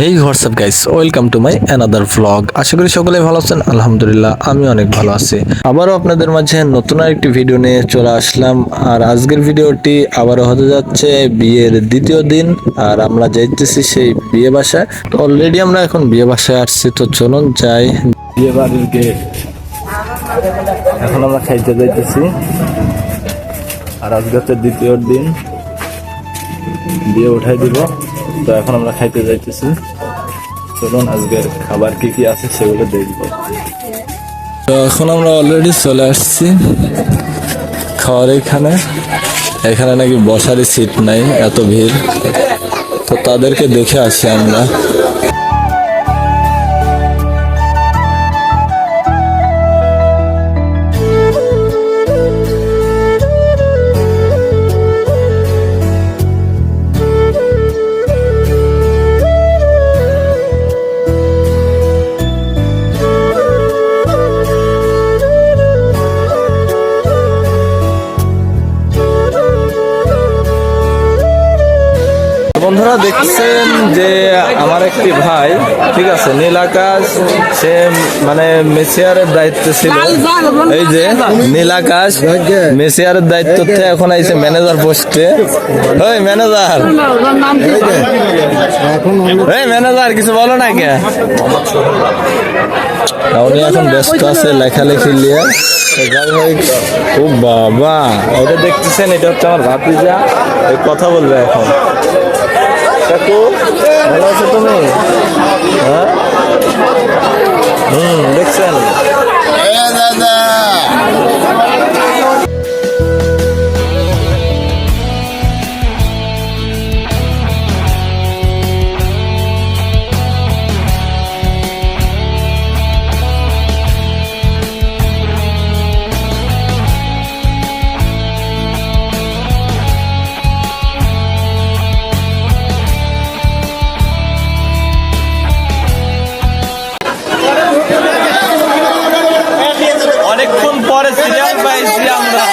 Hey what's up guys welcome to my another vlog আশা করি সকলে ভালো আছেন। আলহামদুলিল্লাহ, আমি অনেক ভালো আছি। আবারও আপনাদের মাঝে নতুন আরেকটি ভিডিও নিয়ে চলে আসলাম। আর আজকের ভিডিওটি আবারও হতে যাচ্ছে বিয়ের দ্বিতীয় দিন। আর আমরা যাইতেছি সেই বিয়ে বাসায়। তো অলরেডি আমরা এখন বিয়ে বাসায় আসছি। তো চলুন যাই। বিয়ে বাড়ির এখন আমরা খাইতে যাইতেছি। আর আজকে দ্বিতীয় দিন। বিয়ে উঠাই দিব। তো এখন আমরা খাইতে যাইতেছি। চলুন, আজকের খাবার কি কি আছে সেগুলো দেখব। তো এখন আমরা অলরেডি চলে আসছি খাওয়ার এখানে। এখানে নাকি বসারই সিট নাই, এত ভিড়। তো তাদেরকে দেখে আসি আমরা। বন্ধুরা দেখছেন যে আমার একটি ভাই ঠিক আছে নীল আকাশ সে মানে মেসিয়ারের দায়িত্ব ছিল। এই যে নীল আকাশ মেসিয়ারের দায়িত্ব থেকে এখন আইছে ম্যানেজার পোস্টে ওই ম্যানেজার এই ম্যানেজার কিছু বলো না কে? উনি এখন ব্যস্ত আছে লেখালেখি নিয়ে। যাই হোক ও বাবা এটা দেখতেছেন এটা হচ্ছে আমার ভাতিজা। এই কথা বলবে এখন। কাকু ভালো আছো তুমি? পরে সিরিয়াল পাইছি আমরা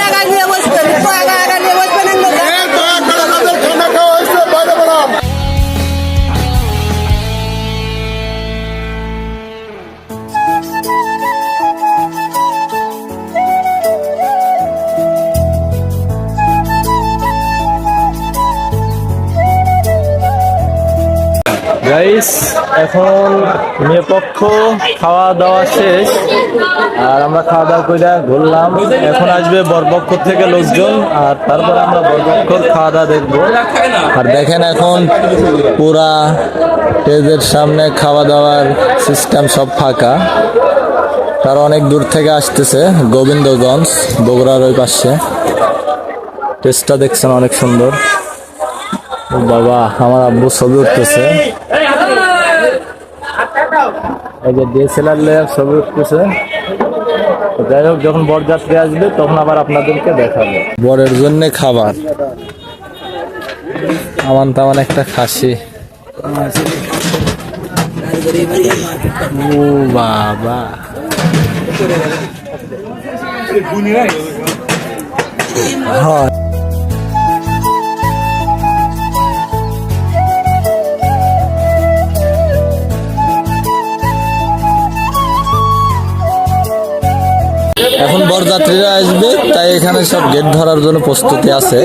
গাইস এখন মেয়ে পক্ষ খাওয়া দাওয়া শেষ। আর আমরা খাওয়া দাওয়া করে ঘুরলাম। এখন আসবে বরপক্ষ থেকে লোকজন, আর তারপরে আমরা বরপক্ষর খাওয়া দাওয়া দেখব। আর দেখেন এখন পুরা স্টেজের সামনে খাওয়া দাওয়ার সিস্টেম সব ফাঁকা। তারা অনেক দূর থেকে আসতেছে, গোবিন্দগঞ্জ, বগুড়ার ওই পাশে। টেস্টটা দেখছেন অনেক সুন্দর। বাবা আমার আব্বু ছবি উঠতেছে। এই যে ডিএসএলআর লেয়ার ছবি উঠতেছে। যাই হোক যখন বরযাত্রী আসবে তখন আবার আপনাদেরকে দেখাবো। বরের জন্য খাবার। আমান তামান একটা খাসি। ও বাবা। হয়। এখন বরযাত্রীরা আসবে তাই এখানে সব গেট ধরার জন্য প্রস্তুতি আছে।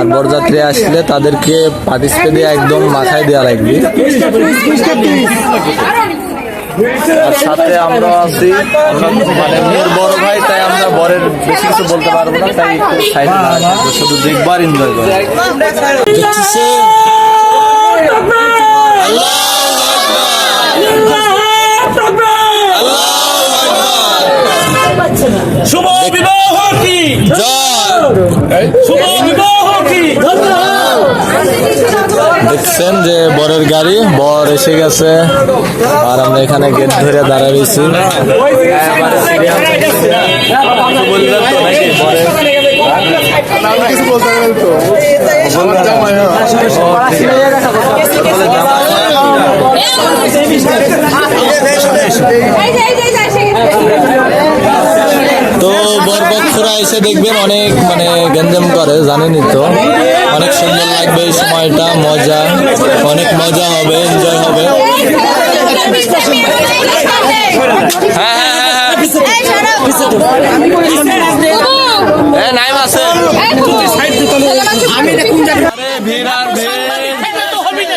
আর বরযাত্রী আসলে তাদেরকে পার্টিসিপেট দিয়ে একদম মাথায় দেওয়া লাগবে। আর সাথে আমরা আছি মানে মেয়ের বড় ভাই তাই আমরা বরের বেশি কিছু বলতে পারব না তাই একটু সাইডে শুধু দেখবার এনজয় করে। শুভ বিবাহ কি? শুভ বিবাহ কি? দেখছেন যে বরের গাড়ি বর এসে গেছে। আর আমরা এখানে গেট ধরে রয়েছি বরের কিছু বলতে হয়। তো এসে দেখবেন অনেক মানে গেঞ্জাম করে জানেনই তো। অনেক সুন্দর লাগবে এই সময়টা মজা। অনেক মজা হবে এনজয় হবে। হ্যাঁ, হ্যাঁ, হ্যাঁ,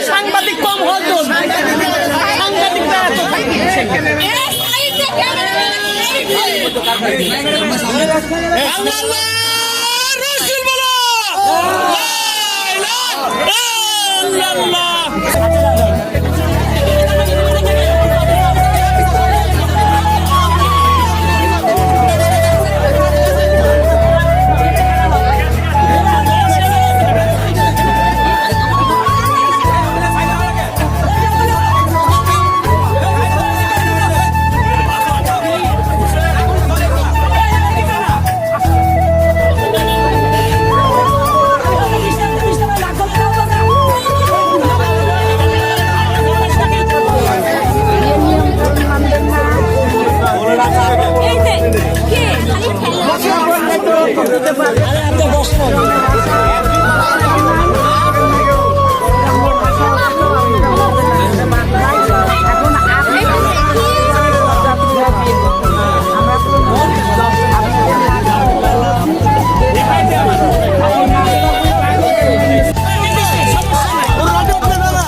সাংবাদিক কম সাংবাদিক আল্লাহ!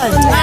Ôi,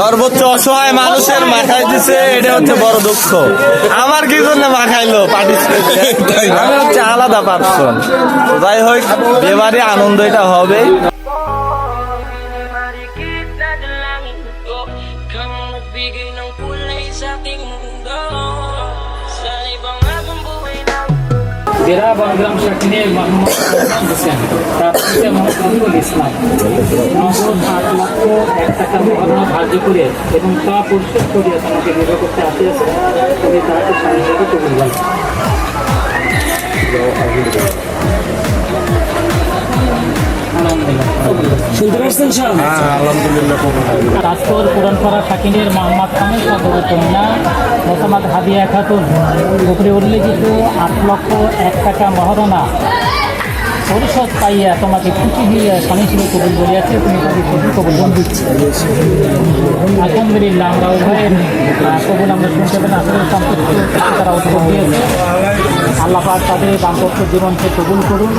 সর্বোচ্চ অসহায় মানুষের মাথায় দিছে, এটা হচ্ছে বড় দুঃখ। আমার কি জন্য মাখাইলো পার্টিসিপেট আমি হচ্ছে আলাদা পার্সন। যাই হোক এবারে আনন্দ এটা হবে। জেরা বাংলাম শাকিনে মোহাম্মদ হাসান হোসেন তার পিতা মোহাম্মদ রফিকুল ইসলাম। নগদ আট লক্ষ এক টাকা মহারণা ধার্য করে এবং তা পরিশোধ করিয়া তোমাকে বিবাহ করতে আসিয়াছে তুমি তাহাকে স্বামী হিসেবে কবুল বল শুনতে পারছেন রাজপুর পুরানপাড়া শাকিনের মোহাম্মদ খানের সদর কন্যা মোসাম্মদ হাদিয়া খাতুন। উপরে উল্লেখিত আট লক্ষ এক টাকা মহারণা। পরিষদ পাইয়া তোমাকে খুশি হইয়া স্বামী হিসেবে কবুল বলিয়াছে তুমি তাকে খুশি কবুল আলহামদুলিল্লাহ, আমরা উভয়ের কবুল আমরা শুনতে পেলাম আসলে সম্পর্ক তারা উত্তর দিয়েছে। আল্লাহ তাদের দাম্পত্য জীবনকে কবুল করুন।